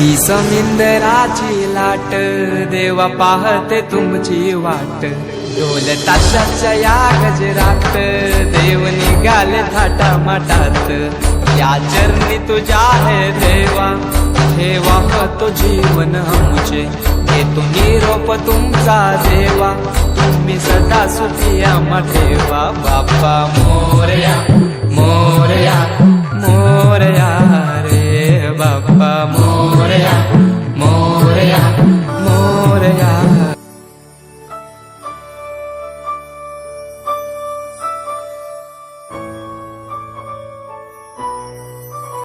ही समिंदराची लाट देवा पाहते तुमची वाट. ढोल ताशाच्या या गजरात देव निघाले थाटा माटात या चरणी तुझ्या आहे देवा ठेवा तो जीवन आमचे. घेतो निरोप तुमचा देवा तुम्ही सदा सुखी आम्हा ठेवा. बाप्पा मो